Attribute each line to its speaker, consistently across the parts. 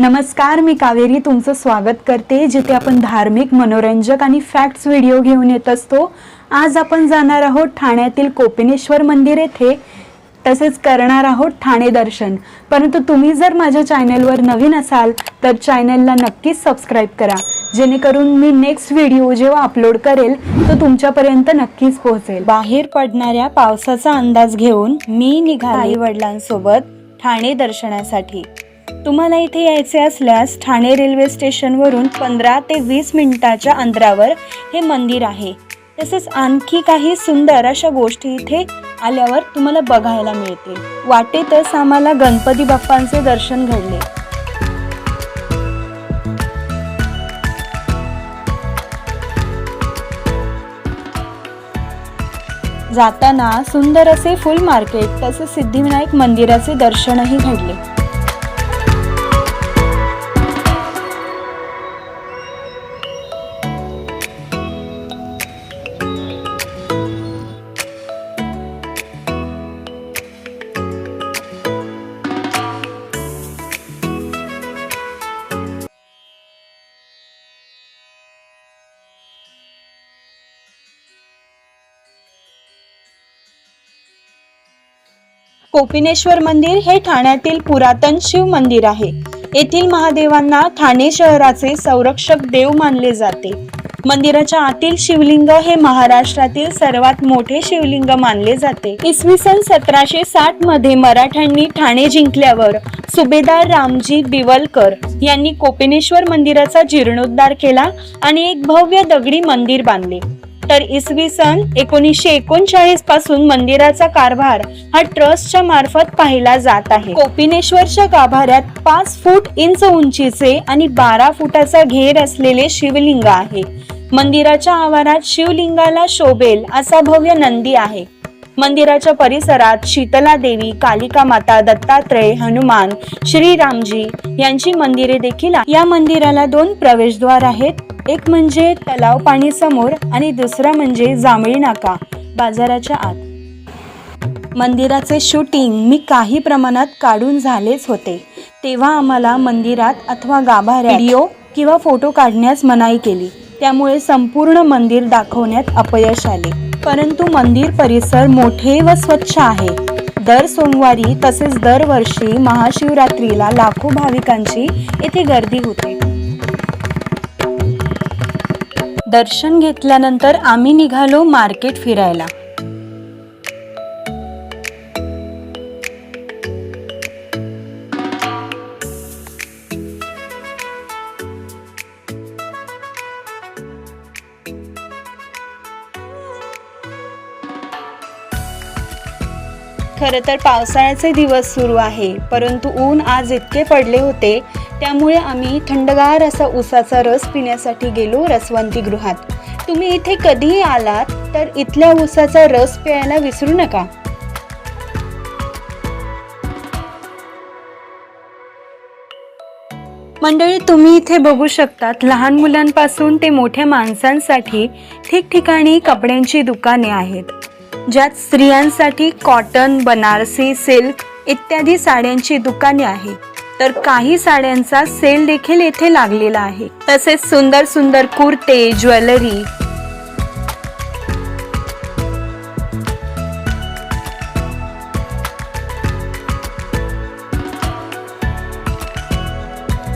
Speaker 1: नमस्कार मी कावेरी तुमचं स्वागत करते जिथे आपण धार्मिक मनोरंजक आणि फॅक्ट्स व्हिडिओ घेऊन येत असतो. आज आपण जाणार आहोत ठाण्यातील कोपिनेश्वर मंदिर येथे. तसेच करणार आहोत ठाणे दर्शन. परंतु तुम्ही जर माझ्या चॅनलवर नवीन असाल तर चॅनलला नक्कीच सबस्क्राईब करा. जेणेकरून मी नेक्स्ट व्हिडिओ जेव्हा अपलोड करेल तो तुमच्यापर्यंत नक्कीच पोहोचेल. बाहेर पडणाऱ्या पावसाचा अंदाज घेऊन मी निघाले वडिलांसोबत ठाणे दर्शनासाठी. तुम्हाला इथे यायचे असल्यास ठाणे रेल्वे स्टेशनवरून पंधरा ते वीस मिनिटाच्या अंतरावर हे मंदिर आहे. तसेच आणखी काही सुंदर अशा गोष्टी इथे आल्यावर तुम्हाला बघायला मिळतील. वाटेतच आम्हाला गणपती बाप्पांचे दर्शन घडले. जाताना सुंदर असे फुल मार्केट तसेच सिद्धिविनायक मंदिराचे दर्शनही घडले. कोपिनेश्वर मंदिर हे ठाण्यातील पुरातन शिव मंदिर आहे. येथील महादेवांना ठाणे शहराचे संरक्षक देव मानले जाते. मंदिराच्या आतील शिवलिंग हे महाराष्ट्रातील सर्वात मोठे शिवलिंग मानले जाते. इसवी सन सतराशे साठमध्ये मराठ्यांनी ठाणे जिंकल्यावर सुभेदार रामजी बिवलकर यांनी कोपिनेश्वर मंदिराचा जीर्णोद्धार केला आणि एक भव्य दगडी मंदिर बांधले. तर इसवी सन एकोणीसशे एकोणचाळीसपासून मंदिराचा कारभार हा ट्रस्टच्या मार्फत पाहिला जात आहे. कोपिनेश्वरच्या गाभाऱ्यात पाच फूट इंच उंचीचे आणि बारा फुटाचा घेर असलेले शिवलिंग आहे. मंदिराच्या आवारात शिवलिंगाला शोभेल असा भव्य नंदी आहे. मंदिराच्या परिसरात शीतला देवी कालिका माता दत्तात्रय हनुमान श्रीरामजी यांची मंदिरे देखील या मंदिराला दोन प्रवेशद्वार आहेत. एक म्हणजे तलाव पाणी समोर आणि दुसरा म्हणजे जांभळी नाका बाजाराच्या आत. मंदिराचे शूटिंग मी काही प्रमाणात काढून झालेच होते. तेव्हा आम्हाला मंदिरात अथवा गाभा व्हिडिओ किंवा फोटो काढण्यास मनाई केली. त्यामुळे संपूर्ण मंदिर दाखवण्यात अपयश आले. परंतु मंदिर परिसर मोठे व स्वच्छ आहे. दर सोमवारी तसेच दरवर्षी महाशिवरात्रीला लाखो भाविकांची येथे गर्दी होते. दर्शन घेतल्यानंतर आम्ही निघालो मार्केट फिरायला. खरं तर पावसाळ्याचे दिवस सुरू आहे परंतु ऊन आज इतके पडले होते त्यामुळे आम्ही थंडगार असा उसाचा रस पिण्यासाठी गेलो रसवंती गृहात. तुम्ही इथे कधीही आलात तर इथल्या उसाचा रस प्यायला विसरू नका. मंडळी तुम्ही इथे बघू शकतात लहान मुलांपासून ते मोठ्या माणसांसाठी ठिकठिकाणी कपड्यांची दुकाने आहेत. ज्यात स्त्रियांसाठी कॉटन बनारसी सिल्क इत्यादी साड्यांची दुकाने आहेत. तर काही साड्यांचा सेल देखील येथे लागलेला आहे. तसेच सुंदर सुंदर कुर्ते ज्वेलरी.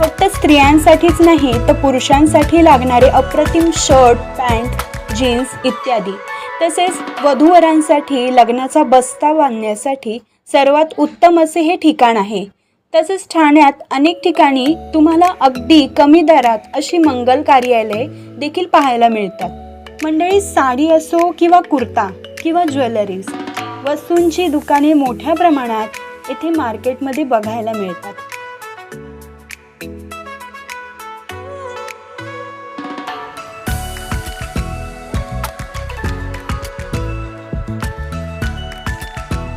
Speaker 1: फक्त स्त्रियांसाठीच नाही तर पुरुषांसाठी लागणारे अप्रतिम शर्ट पॅन्ट जीन्स इत्यादी. तसेच वधूवरांसाठी लग्नाचा बस्ता बांधण्यासाठी सर्वात उत्तम असे हे ठिकाण आहे. तसेच ठाण्यात अनेक ठिकाणी तुम्हाला अगदी कमी दरात अशी मंगल कार्यालय देखील पाहायला मिळतात. मंडळी साडी असो किंवा कुर्ता किंवा ज्वेलरीज वस्तूंची दुकाने मोठ्या प्रमाणात येथे मार्केटमध्ये बघायला मिळतात.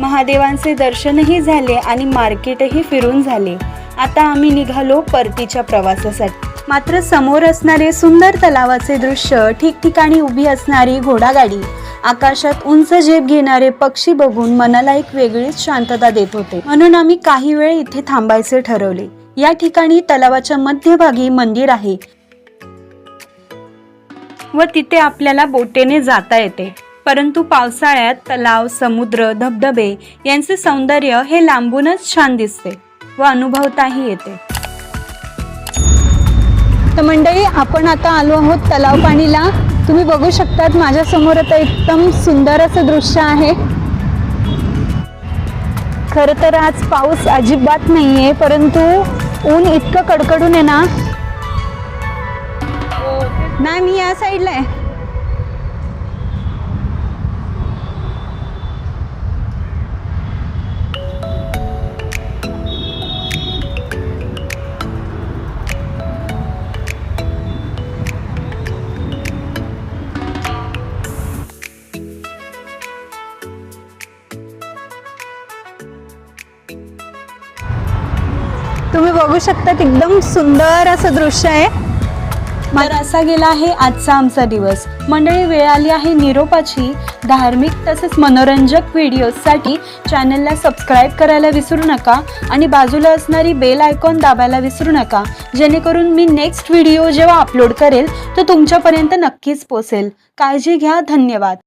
Speaker 1: महादेवांचे दर्शनही झाले आणि मार्केटही फिरून झाले. आता आम्ही निघालो परतीच्या प्रवासासाठी. मात्र समोर असणारे सुंदर तलावाचे दृश्य ठिकठिकाणी उभी असणारी घोडागाडी आकाशात उंच झेप घेणारे पक्षी बघून मनाला एक वेगळीच शांतता देत होते. म्हणून आम्ही काही वेळ इथे थांबायचे ठरवले. या ठिकाणी तलावाच्या मध्यभागी मंदिर आहे. व तिथे आपल्याला बोटेने जाता येते. परंतु पावसाळ्यात तलाव समुद्र धबधबे यांचे सौंदर्य हे लांबूनच छान दिसते व अनुभवताही येते. तर मंडळी आपण आता आलो आहोत तलाव पाणीला. तुम्ही बघू शकतात माझ्यासमोर आता एकदम सुंदर असं दृश्य आहे. खरं तर आज पाऊस अजिबात नाहीये परंतु ऊन इतकं कडकडून आहे ना. नाही मी या साईडला आहे. बघू शकतात. एकदम सुंदर असं दृश्य आहे. तर असा गेला आहे आजचा आमचा दिवस. मंडळी वेळ आली आहे निरोपाची. धार्मिक तसेच मनोरंजक व्हिडिओजसाठी चॅनलला सबस्क्राईब करायला विसरू नका आणि बाजूला असणारी बेल आयकॉन दाबायला विसरू नका. जेणेकरून मी नेक्स्ट व्हिडिओ जेव्हा अपलोड करेल तो तुमच्यापर्यंत नक्कीच पोचेल काळजी घ्या. धन्यवाद.